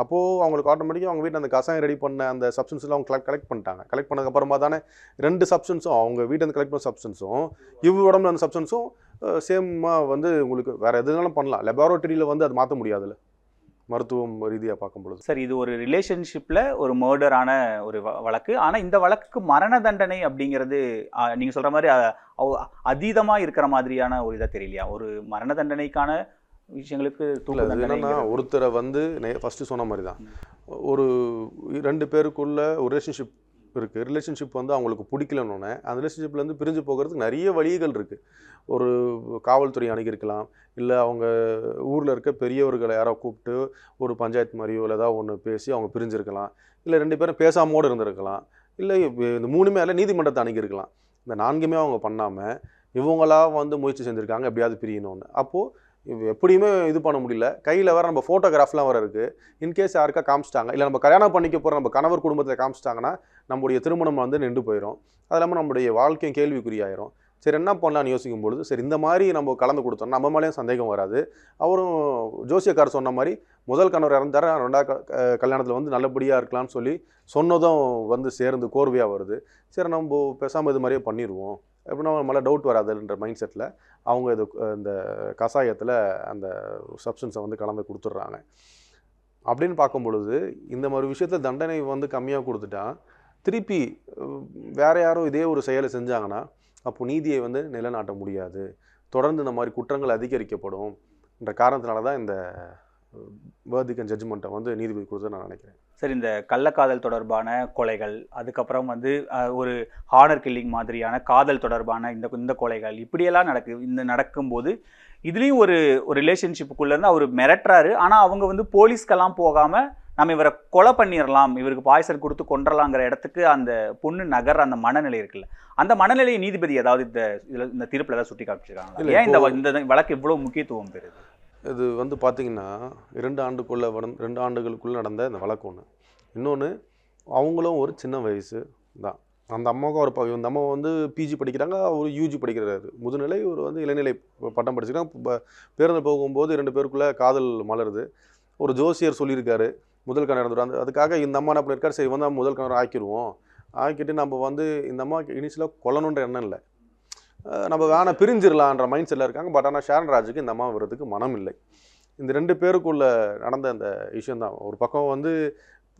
அப்போது அவங்களுக்கு ஆட்டோமேட்டிக்காக அவங்க வீட்டில் அந்த கசாயம் ரெடி பண்ண அந்த சப்ஸ்டன்ஸ்லாம் அவங்க கலெக்ட் கலெக்ட் பண்ணிட்டாங்க. கலெக்ட் பண்ணதுக்கப்புறமா தானே ரெண்டு சப்ஸ்டன்ஸும் அவங்க வீட்டில் கலெக்ட் பண்ண சப்ஸ்டன்ஸும் இவ் உடம்புல அந்த சப்ஸ்டன்ஸும் சேமாக வந்து உங்களுக்கு வேறு எதுனாலும் பண்ணலாம். லெபார்ட்டரியில் வந்து அது மாற்ற முடியாதுல்ல. மருத்துவம் ரீதியாக பார்க்கும் பொழுது சார் இது ஒரு ரிலேஷன்ஷிப்பில் ஒரு மர்டரான ஒரு வழக்கு. ஆனால் இந்த வழக்குக்கு மரண தண்டனை அப்படிங்கிறது நீங்கள் சொல்கிற மாதிரி அ- அவ- அதீதமா இருக்கிற மாதிரியான ஒரு இதாக தெரியலையா? ஒரு மரண தண்டனைக்கான விஷயங்களுக்கு என்னன்னா ஒருத்தரை வந்து ஃபஸ்ட்டு சொன்ன மாதிரி தான். ஒரு ரெண்டு பேருக்குள்ள ஒரு ரிலேஷன்ஷிப் இருக்குது ரிலேஷன்ஷிப் வந்து அவங்களுக்கு பிடிக்கலன்னொன்னே அந்த ரிலேஷன்ஷிப்லேருந்து பிரிஞ்சு போகிறதுக்கு நிறைய வழிகள் இருக்குது ஒரு காவல்துறை அணுகியிருக்கலாம் இல்லை அவங்க ஊரில் இருக்க பெரியவர்களை யாரோ கூப்பிட்டு ஒரு பஞ்சாயத்து மாதிரியோ இல்லை ஏதாவது ஒன்று பேசி அவங்க பிரிஞ்சிருக்கலாம் இல்லை ரெண்டு பேரும் பேசாமோடு இருந்திருக்கலாம் இல்லை இந்த மூணுமே அல்ல நீதிமன்றத்தை அணுகியிருக்கலாம். இந்த நான்குமே அவங்க பண்ணாமல் இவங்களா வந்து முயற்சி செஞ்சுருக்காங்க எப்படியாவது பிரியணும்னு. அப்போது எப்படியுமே இது பண்ண முடியல. கையில் வேறு நம்ம ஃபோட்டோகிராஃப்லாம் வேறு இருக்குது இன்கேஸ் யாருக்கா காமிச்சிட்டாங்க இல்லை நம்ம கல்யாணம் பண்ணிக்க போகிற நம்ம கணவர் குடும்பத்தில் காமிச்சிட்டாங்கன்னா நம்முடைய திருமணம் வந்து நின்று போயிடும் அது இல்லாமல் நம்முடைய வாழ்க்கையும் கேள்விக்குறியாயிரும். சரி என்ன பண்ணலாம்னு யோசிக்கும் பொழுது சரி இந்த மாதிரி நம்ம கலந்து கொடுத்தோம் நம்ம மேலேயும் சந்தேகம் வராது. அவரும் ஜோசியக்கார் சொன்ன மாதிரி முதல் கணவர் இறந்தார் ரெண்டாவது கல்யாணத்தில் வந்து நல்லபடியாக இருக்கலாம்னு சொல்லி சொன்னதும் வந்து சேர்ந்து கோர்வையாக வருது. சரி நம்ம பேசாமல் இது மாதிரியே பண்ணிடுவோம் எப்படின்னா மேலே டவுட் வராதுன்ற மைண்ட் செட்டில் அவங்க இது இந்த கஷாயத்தில் அந்த சப்ஸ்டன்ஸை வந்து கலந்து கொடுத்துட்றாங்க. அப்படின்னு பார்க்கும் பொழுது இந்த மாதிரி விஷயத்தில் தண்டனை வந்து கம்மியாக கொடுத்துட்டா திருப்பி வேறு யாரும் இதே ஒரு செயலை செஞ்சாங்கன்னா அப்போ நீதியை வந்து நிலைநாட்ட முடியாது. தொடர்ந்து இந்த மாதிரி குற்றங்கள் அதிகரிக்கப்படும் என்ற காரணத்தினால தான் இந்த வேர்திக் அண்ட் ஜட்ஜ்மெண்ட்டை வந்து நீதிபதி கொடுத்ததை நான் நினைக்கிறேன். சரி இந்த கள்ளக்காதல் தொடர்பான கொலைகள் அதுக்கப்புறம் வந்து ஒரு ஹானர் கில்லிங் மாதிரியான காதல் தொடர்பான இந்த இந்த கொலைகள் இப்படியெல்லாம் நடக்கு இந்த நடக்கும்போது இதுலேயும் ஒரு ஒரு ரிலேஷன்ஷிப்புக்குள்ள இருந்து அவர் மிரட்டுறாரு. ஆனால் அவங்க வந்து போலீஸ்க்கெல்லாம் போகாமல் நம்ம இவரை கொலை பண்ணிடலாம் இவருக்கு பாய்சன் கொடுத்து கொன்றலாங்கிற இடத்துக்கு அந்த பொண்ணு நகர் அந்த மனநிலை இருக்குல்ல அந்த மனநிலையை நீதிபதி ஏதாவது இந்த இதில் இந்த தீர்ப்பில் ஏதாவது சுட்டி காமிச்சிருக்காங்க ஏன் இந்த இந்த வழக்கு இவ்வளோ முக்கியத்துவம் பெறுது? இது வந்து பார்த்திங்கன்னா இரண்டு ஆண்டுக்குள்ளே வந் ரெண்டு ஆண்டுகளுக்குள்ளே நடந்த இந்த வழக்கு ஒன்று இன்னொன்று அவங்களும் ஒரு சின்ன வயசு தான். அந்த அம்மாவுக்கும் ஒரு ப- இந்த அம்மா வந்து பிஜி படிக்கிறாங்க அவர் யூஜி படிக்கிறாரு. முதுநிலை ஒரு வந்து இளநிலை பட்டம் படிச்சுக்கிறாங்க பேருந்து போகும்போது ரெண்டு பேருக்குள்ளே காதல் மலருது. ஒரு ஜோசியர் சொல்லியிருக்காரு முதல் கணவர் அந்த அதுக்காக இந்த அம்மா என்ன பண்ணியிருக்காரு? சரி வந்து முதல் கணவர் ஆக்கிடுவோம் ஆக்கிட்டு நம்ம வந்து இந்த அம்மா இனிஷியலாக கொல்லணுன்ற எண்ணம் இல்லை. நம்ம வேணால் பிரிஞ்சிடலான்ற மைண்ட் செட்டில் இருக்காங்க. பட் ஆனால் ஷாரன் ராஜுக்கு இந்த அம்மா வர்றதுக்கு மனம் இல்லை. இந்த ரெண்டு பேருக்குள்ள நடந்த அந்த விஷயம் தான். ஒரு பக்கம் வந்து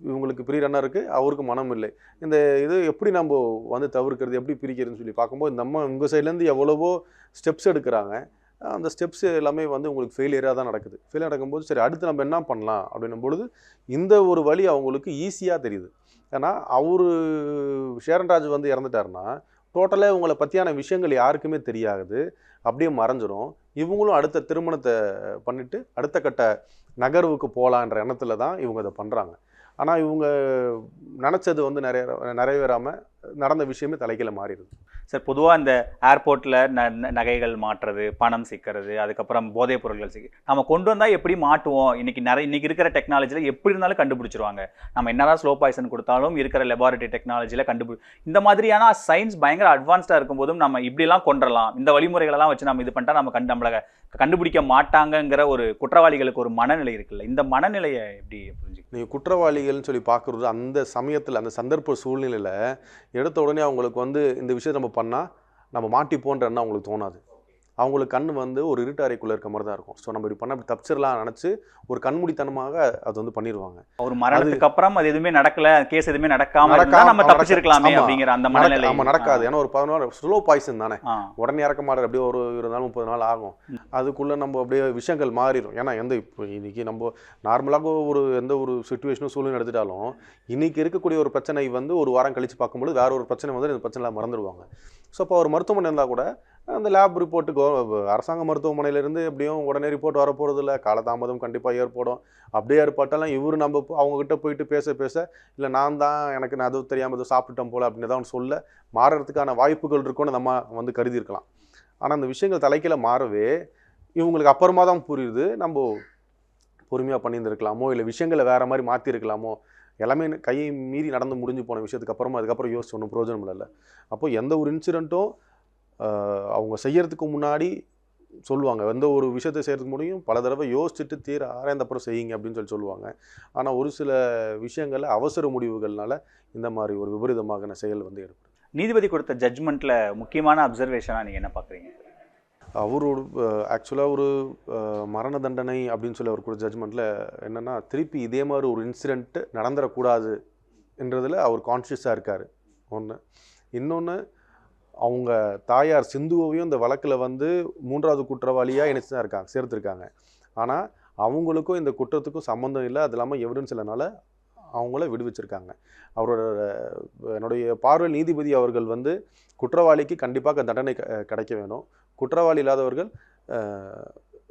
இவங்களுக்கு பிரியற எண்ணம் இருக்குது அவருக்கு மனம் இல்லை. இந்த இது எப்படி நம்ம வந்து தவிர்க்கிறது எப்படி பிரிக்கிறதுன்னு சொல்லி பார்க்கும்போது இந்த அம்மா உங்கள் சைட்லேருந்து எவ்வளவோ ஸ்டெப்ஸ் எடுக்கிறாங்க. அந்த ஸ்டெப்ஸ் எல்லாமே வந்து உங்களுக்கு ஃபெயிலியராக தான் நடக்குது. ஃபெயிலியர் நடக்கும்போது சரி அடுத்து நம்ம என்ன பண்ணலாம் அப்படின்னும் பொழுது இந்த ஒரு வழி அவங்களுக்கு ஈஸியாக தெரியுது. ஏன்னா அவர் ஷேரன்ராஜ் வந்து இறந்துட்டாருன்னா டோட்டலாக இவங்களை பற்றியான விஷயங்கள் யாருக்குமே தெரியாது. அப்படியே மறைஞ்சிரும். இவங்களும் அடுத்த திருமணத்தை பண்ணிவிட்டு அடுத்த கட்ட நகர்வுக்கு போகலான்ற எண்ணத்தில் தான் இவங்க அதை பண்ணுறாங்க ஆனால் இவங்க நினச்சது வந்து நிறைய நிறைவேறாமல் நடந்த விஷயமே தலைக்கில மாறிடுது. சார் பொதுவாக இந்த ஏர்போர்ட்டில் ந ந- நகைகள் மாட்டுறது பணம் சிக்கிறது அதுக்கப்புறம் போதைப் பொருட்கள் சிக்க நம்ம கொண்டு வந்தால் எப்படி மாட்டுவோம்? இன்றைக்கி நிறைய இன்றைக்கி இருக்கிற டெக்னாலஜியில் எப்படி இருந்தாலும் கண்டுபிடிச்சிருவாங்க. நம்ம என்னதான் ஸ்லோ பாய்சன் கொடுத்தாலும் இருக்கிற லெபார்ட்டரி டெக்னாலஜியில் கண்டுபி இந்த மாதிரியான சயின்ஸ் பயங்கர அட்வான்ஸ்டாக இருக்கும்போதும் நம்ம இப்படிலாம் கொண்டுடலாம் இந்த வழிமுறைகளெல்லாம் வச்சு நம்ம இது பண்ணிட்டா நம்ம கண்டு நம்மளை கண்டுபிடிக்க மாட்டாங்கங்கிற ஒரு குற்றவாளிகளுக்கு ஒரு மனநிலை இருக்குல்ல? இந்த மனநிலையை எப்படி புரிஞ்சு நீங்கள் குற்றவாளிகள்னு சொல்லி பார்க்குறது அந்த சமயத்தில் அந்த சந்தர்ப்ப சூழ்நிலையில் எடுத்த உடனே அவங்களுக்கு வந்து இந்த விஷயத்தை நம்ம பண்ணால் நம்ம மாட்டிப்போன்ற எண்ணம் அவங்களுக்கு தோணாது. அவங்களுக்கு கண் வந்து ஒரு இருட்டு அறைக்குள்ளே இருக்க மாதிரி தான் இருக்கும். ஸோ நம்ம இப்படி பண்ண இப்படி தப்பிச்சிடலாம் நினச்சி ஒரு கண்மூடித்தனமாக அது வந்து பண்ணிடுவாங்க ஒரு மரணத்துக்கு அப்புறம் அது எதுவுமே நடக்கல கேஸ் எதுவுமே நடக்காம நம்ம தப்பிச்சிருக்கலாமே. அப்படிங்கிற அந்த மனநிலை. ஆமாம் நடக்காது. ஏன்னா ஒரு பதினோரு ஸ்லோ பாய்சன் தானே. உடனே இறக்க மாட்டார். அப்படியே ஒரு இருபது நாள் முப்பது நாள் ஆகும். அதுக்குள்ளே நம்ம அப்படியே விஷயங்கள் மாறிடும். ஏன்னா எந்த இப்போ இன்னைக்கு நம்ம நார்மலாக ஒரு எந்த ஒரு சுச்சுவேஷனும் சூழ்நிலை எடுத்துட்டாலும் இன்னைக்கு இருக்கக்கூடிய ஒரு பிரச்சனை வந்து ஒரு வாரம் கழிச்சு பார்க்கும்போது வேற ஒரு பிரச்சனை வந்து இந்த பிரச்சனை மறந்துடுவாங்க. ஸோ அப்போ ஒரு மருத்துவமனை இருந்தால் கூட அந்த லேப் ரிப்போர்ட்டு கோ அரசாங்க மருத்துவமனையிலேருந்து எப்படியும் உடனே ரிப்போர்ட் வரப்போகிறது இல்லை காலதாமதம் கண்டிப்பாக ஏற்படும். அப்படியே ஏற்பட்டாலும் இவர் நம்ம அவங்கக்கிட்ட அவங்ககிட்ட போயிட்டு பேச பேச இல்லை நான் தான் எனக்கு நான் அதுவும் தெரியாமல் எதுவும் சாப்பிட்டோம் போல அப்படின்னு தான் சொல்ல மாறுறதுக்கான வாய்ப்புகள் இருக்கும்னு நம்ம வந்து கருதியிருக்கலாம். ஆனால் அந்த விஷயங்கள் தலைக்கில மாறவே இவங்களுக்கு அப்புறமா தான் புரியுது. நம்ம பொறுமையாக பண்ணியிருந்துருக்கலாமோ இல்லை விஷயங்களை வேறு மாதிரி மாற்றிருக்கலாமோ எல்லாமே கையை மீறி நடந்து முடிஞ்சு போன விஷயத்துக்கு அப்புறமா அதுக்கப்புறம் யோசிச்சு ஒன்றும் பிரயோஜனம் இல்லை அப்போ எந்த ஒரு இன்சிடெண்ட்டும் அவங்க செய்யறதுக்கு முன்னாடி சொல்லுவாங்க எந்த ஒரு விஷயத்தை செய்யறதுக்கு முடியும் பல தடவை யோசிச்சுட்டு தீர ஆராய்ந்த அப்புறம் செய்யுங்க அப்படின்னு சொல்லி சொல்லுவாங்க. ஆனால் ஒரு சில விஷயங்கள்ல அவசர முடிவுகள்னால இந்த மாதிரி ஒரு விபரீதமான செயல் வந்து ஏற்படும் நீதிபதி கொடுத்த ஜட்ஜ்மெண்ட்ல முக்கியமான அப்சர்வேஷனா நீங்க என்ன பாக்குறீங்க? அவரோட ஆக்சுவலாக ஒரு மரண தண்டனை அப்படின்னு சொல்லி அவர் கொடுத்த ஜட்ஜ்மெண்ட்டில் என்னென்னா திருப்பி இதே மாதிரி ஒரு இன்சிடெண்ட் நடந்துடக்கூடாது என்றதில் அவர் கான்ஷியஸாக இருக்கார். ஒன்று இன்னொன்று அவங்க தாயார் சிந்துவையும் இந்த வழக்கில் வந்து மூன்றாவது குற்றவாளியாக இணைச்சு தான் இருக்காங்க சேர்த்துருக்காங்க. ஆனால் அவங்களுக்கும் இந்த குற்றத்துக்கும் சம்மந்தம் இல்லை. அது இல்லாமல் எவிடன்ஸ் இல்லைனால அவங்கள விடுவிச்சிருக்காங்க. அவரோட என்னுடைய பார்வையில் நீதிபதி அவர்கள் வந்து குற்றவாளிக்கு கண்டிப்பாக தண்டனை க- கிடைக்க வேணும். குற்றவாளி இல்லாதவர்கள்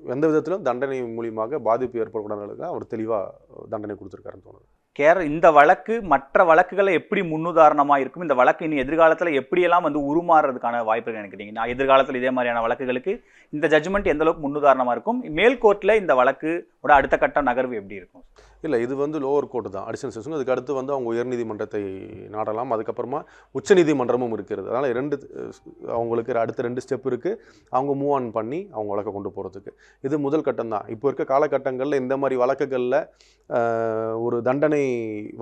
எந்த விதத்திலும் தண்டனை மூலியமாக பாதிப்பு ஏற்படக்கூடாது அவர் தெளிவாக தண்டனை கொடுத்துருக்காருன்னு தோணுது. கேர இந்த வழக்கு மற்ற வழக்குகளை எப்படி முன்னுதாரணமாக இருக்கும்? இந்த வழக்கு இனி எதிர்காலத்தில் எப்படியெல்லாம் வந்து உருமாறுறதுக்கான வாய்ப்புகள் நினைக்கிறீங்க நான் எதிர்காலத்தில் இதே மாதிரியான வழக்குகளுக்கு இந்த ஜட்ஜ்மெண்ட் எந்த அளவுக்கு முன்னுதாரணமாக இருக்கும்? மேல் கோர்ட்டில் இந்த வழக்கு அடுத்த கட்ட நகர்வு எப்படி இருக்கும்? இல்லை இது வந்து லோவர் கோர்ட்டு தான். அடிஷனல் செஷன் அதுக்கு அடுத்து வந்து அவங்க உயர்நீதிமன்றத்தை நாடலாம். அதுக்கப்புறமா உச்சநீதிமன்றமும் இருக்கிறது அதனால் ரெண்டு அவங்களுக்கு அடுத்த ரெண்டு ஸ்டெப் இருக்குது அவங்க மூவ் ஆன் பண்ணி அவங்க வழக்கை கொண்டு போகிறதுக்கு இது முதல் கட்டம் தான். இப்போ இருக்க காலகட்டங்களில் இந்த மாதிரி வழக்குகளில் ஒரு தண்டனை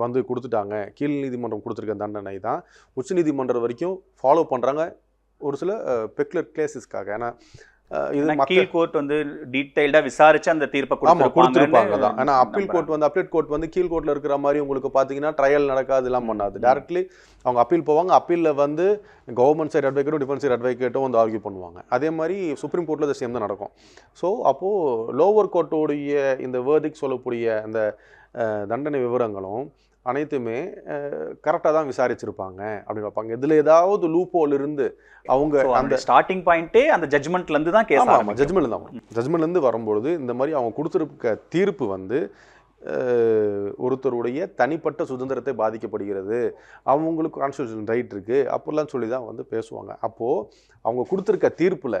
வந்து கொடுத்துட்டாங்க. கீழ் நீதிமன்றம் கொடுத்துருக்க தண்டனை தான். உச்சநீதிமன்றம் வரைக்கும் ஃபாலோ பண்ணுறாங்க ஒரு சில பெக்குலர் கேசஸ்க்காக ஏன்னா இது கீழ் கோர்ட் வந்து டீடைல்டா விசாரிச்சு அந்த தீர்ப்பை கொடுத்துருப்பாங்க தான். ஆனா அப்பீல் கோர்ட் வந்து அப்பீல் கோர்ட் வந்து கீழ் கோர்ட்ல இருக்கிற மாதிரி உங்களுக்கு பாத்தீங்கன்னா ட்ரையல் நடக்காது எல்லாம் பண்ணாது. டேரக்ட்லி அவங்க அப்பீல் போவாங்க. அப்பீல்ல வந்து கவர்மெண்ட் சைடு அட்வொகேட்டும் டிஃபென்ஸ் சைடு அட்வொகேட்டும் வந்து ஆர்கியூ பண்ணுவாங்க. அதே மாதிரி சுப்ரீம் கோர்ட்ல சேம் தான் நடக்கும். ஸோ அப்போ லோவர் கோர்ட்டோடைய இந்த வேர்டிக் சொல்லக்கூடிய அந்த தண்டனை விவரங்களும் அனைத்துமே கரெக்டாக தான் விசாரிச்சிருப்பாங்க அப்படின்னு வைப்பாங்க. இதுல ஏதாவது லூப்போல் இருந்து அவங்க அந்த ஸ்டார்டிங் பாயிண்டே அந்த ஜட்மெண்ட்ல இருந்து தான் கேஸ் ஆமா ஆமா ஜட்மெண்ட் தான் வரும். ஜட்மெண்ட்ல இருந்து வரும்பொழுது இந்த மாதிரி அவங்க கொடுத்துருக்க தீர்ப்பு வந்து ஒருத்தருடைய தனிப்பட்ட சுதந்திரத்தை பாதிக்கப்படுகிறது. அவங்களுக்கு கான்ஸ்டியூஷன் ரைட் இருக்கு. அப்படிலாம் சொல்லி தான் வந்து பேசுவாங்க. அப்போ அவங்க கொடுத்துருக்க தீர்ப்புல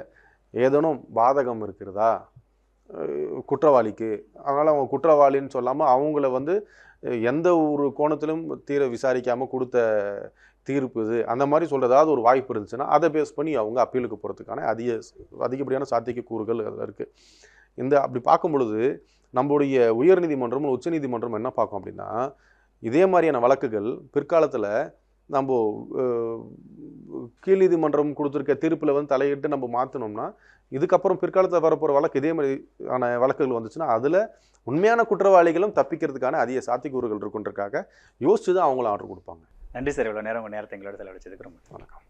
ஏதேனும் பாதகம் இருக்கிறதா? குற்றவாளிக்கு. அதனால அவங்க குற்றவாளின்னு சொல்லாம அவங்கள வந்து எந்த ஒரு கோணத்திலும் தீர விசாரிக்காமல் கொடுத்த தீர்ப்பு இது. அந்த மாதிரி சொல்ற ஏதாவது ஒரு வாய்ப்பு இருந்துச்சுன்னா அதை பேஸ் பண்ணி அவங்க அப்பீலுக்கு போகிறதுக்கான அதிக அதிகப்படியான சாத்திய கூறுகள் அதில் இருக்குது இந்த அப்படி பார்க்கும் பொழுது நம்மளுடைய உயர்நீதிமன்றமும் உச்சநீதிமன்றம் என்ன பார்க்கும் அப்படின்னா இதே மாதிரியான வழக்குகள் பிற்காலத்தில் நம்ம கீழ் நீதிமன்றம் கொடுத்துருக்க தீர்ப்பில் வந்து தலையிட்டு நம்ம மாற்றினோம்னா இதுக்கப்புறம் பிற்காலத்தில் வரப்போகிற வழக்கு இதே மாதிரி ஆன வழக்குகள் வந்துச்சுன்னா அதில் உண்மையான குற்றவாளிகளும் தப்பிக்கிறதுக்கான அதிக சாத்தியக்கூறுகள் இருக்குன்றக்காக யோசிச்சு தான் அவங்களும் ஆர்டர் கொடுப்பாங்க. நன்றி சார் இவ்வளவு நேரம் நேரத்தை எங்களோட செலவழிச்சதுக்கு ரொம்ப வணக்கம்.